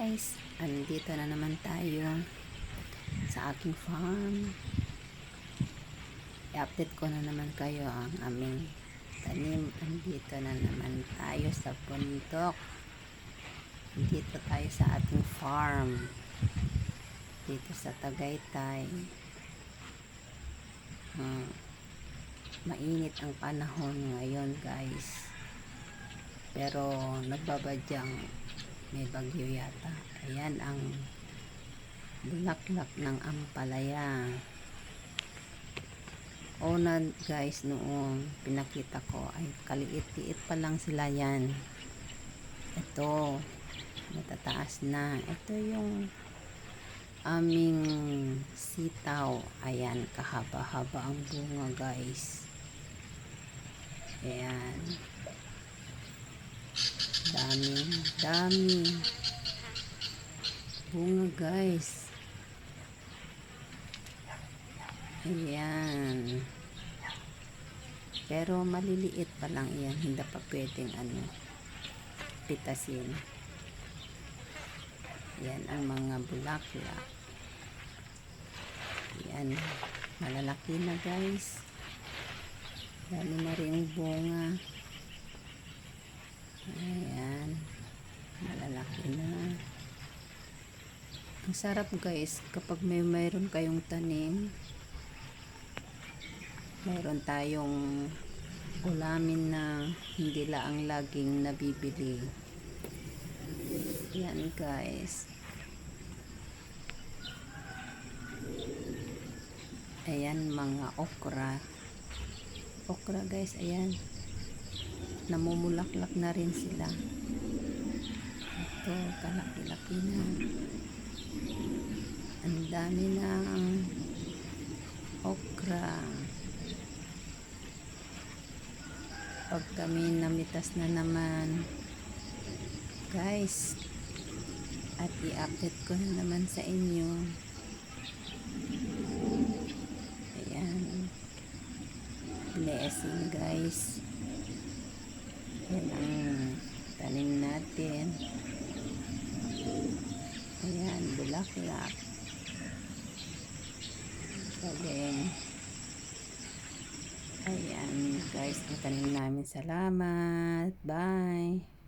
guys, andito na naman tayo sa aking farm. I-update ko na naman kayo ang aming tanim. Andito na naman tayo sa bundok. Dito tayo sa ating farm. Dito sa Tagaytay. Hmm. Mainit ang panahon ngayon guys. Pero nagbabadyang may bagyo yata. Ayan ang bulaklak ng ampalaya. Una guys noong pinakita ko ay kaliit-liit pa lang sila yan. Ito matataas na. Ito yung aming sitaw. Ayan kahaba-haba ang bunga guys. Ayan dami. Dami. Bunga guys. Ayan. Pero maliliit pa lang yan. Hindi pa pwedeng ano pitasin. Yan ang mga bulaklak. Yan. Malalaki na guys. Dami na rin bunga Ayan. Malalaki na. Ang sarap guys kapag may mayroon kayong tanim. Mayroon tayong ulamin na hindi laang laging nabibili. Yan guys. Ayan mga okra. Okra guys, ayan namumulaklak na rin sila ito kalaki-laki na ang dami ng okra. Pag kami namitas na naman guys at i-update ko na naman sa inyo. Ayan. Blessing guys. Yan ang tanim natin. Bulaklak. Galing. Ayan, guys, ang tanim namin. Salamat. Bye.